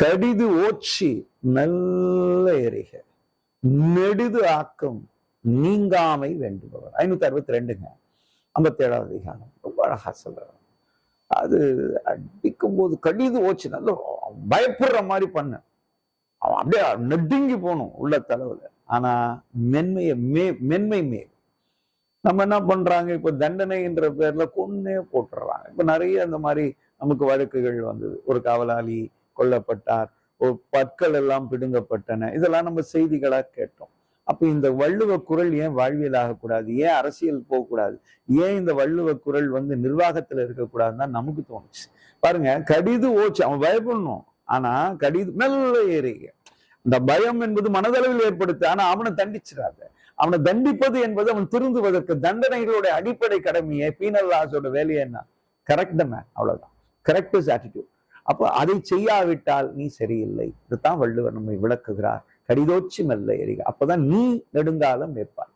கடிது ஓச்சி நல்ல எரிக. நெடிது ஆக்கம் நீங்காமை வேண்டுபவர். ஐநூத்தி அறுபத்தி ரெண்டுங்க ஐம்பத்தி ஏழாவது அதிகாரம். ரொம்ப அழகா சொல்றாரு. அது அடிக்கும் போது கடிது ஓச்சு நல்ல பயப்படுற மாதிரி பண்ண. அவன் அப்படியே நெடுங்கி போகணும் உள்ள தலைவில். ஆனா மென்மைய மே மென்மை மேல். நம்ம என்ன பண்றாங்க? இப்ப தண்டனைன்ற பேர்ல கொன்னே போட்டுடுறாங்க இப்ப நிறைய அந்த மாதிரி நமக்கு வழக்குகள் வந்தது. ஒரு காவலாளி கொல்லப்பட்டார். ஒரு பற்கள் எல்லாம் பிடுங்கப்பட்டன. இதெல்லாம் நம்ம செய்திகளா கேட்டோம். அப்ப இந்த வள்ளுவ குரல் ஏன் வாழ்வியலாக கூடாது? ஏன் அரசியல் போகக்கூடாது ஏன் இந்த வள்ளுவ குரல் வந்து நிர்வாகத்துல இருக்கக்கூடாதுன்னு தான் நமக்கு தோணுச்சு. பாருங்க கடிது ஓச்சு அவன் பயப்படணும். ஆனா கடிது மெல்ல ஏறிய இந்த பயம் என்பது மனதளவில் ஏற்படுத்து ஆனா அவனை தண்டிச்சிடாத. அவனை தண்டிப்பது என்பது அவன் திருந்துவதற்கு தண்டனைகளுடைய அடிப்படை கடமையை. பீனல் லாஸோட வேலையை என்ன? கரெக்ட் மேன் அவ்வளவுதான். கரெக்ட் இஸ் ஆட்டிடியூட் அப்போ அதை செய்யாவிட்டால் நீ சரியில்லை. இதுதான் வள்ளுவர் நம்மை விளக்குகிறார். கடிதோச்சி மெல்ல எரிக. அப்போதான் நீ நெடுங்காலம் நிற்பாய்